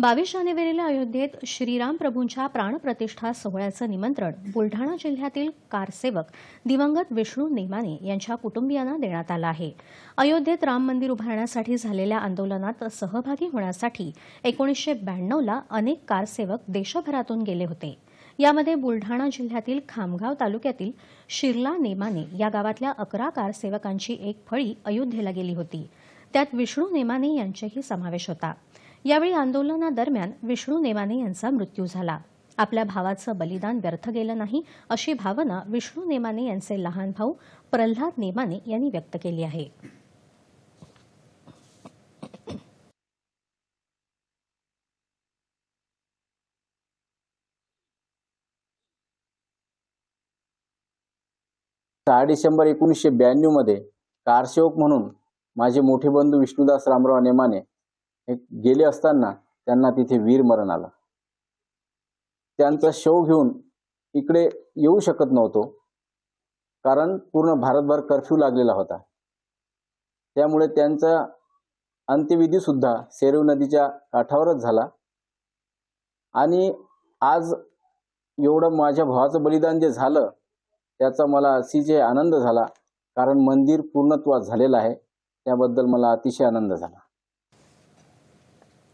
बावीस जानेवारीला अयोध्येत श्रीराम प्रभूंच्या प्राणप्रतिष्ठा सोहळ्याचं निमंत्रण बुलढाणा जिल्ह्यातील कारसेवक दिवंगत विष्णू नेमाने यांच्या कुटुंबियांना देण्यात आलं आहे. अयोध्येत राम मंदिर उभारण्यासाठी झालेल्या आंदोलनात सहभागी होण्यासाठी एकोणीसशे ब्याण्णवला अनेक कारसेवक देशभरातून गेले होते. यामध्ये बुलढाणा जिल्ह्यातील खामगाव तालुक्यातील शिरला नेमाने या गावातल्या अकरा कारसेवकांची एक फळी अयोध्येला गेली होती. त्यात विष्णू नेमाने यांचाही समावेश होता. यावेळी आंदोलनादरम्यान विष्णू नेमाने यांचा मृत्यू झाला. आपल्या भावाचं बलिदान व्यर्थ गेलं नाही अशी भावना विष्णू नेमाने यांचे लहान भाऊ प्रल्हाद नेमाने यांनी व्यक्त केली आहे. सहा डिसेंबर एकोणीसशे ब्याण्णवमध्ये कारसेवक म्हणून माझे मोठे बंधू विष्णुदास रामराव नेमाने हे गेले असताना त्यांना तिथे वीर मरण आलं. त्यांचा शव घेऊन इकडे येऊ शकत नव्हतो कारण पूर्ण भारतभर कर्फ्यू लागलेला होता. त्यामुळे त्यांचा अंत्यविधी सुद्धा सेरू नदीच्या काठावरच झाला. आणि आज एवढं माझ्या भावाचं बलिदान जे झालं त्याचा मला अतिशय आनंद झाला कारण मंदिर पूर्णत्वास झालेलं आहे. त्याबद्दल मला अतिशय आनंद झाला.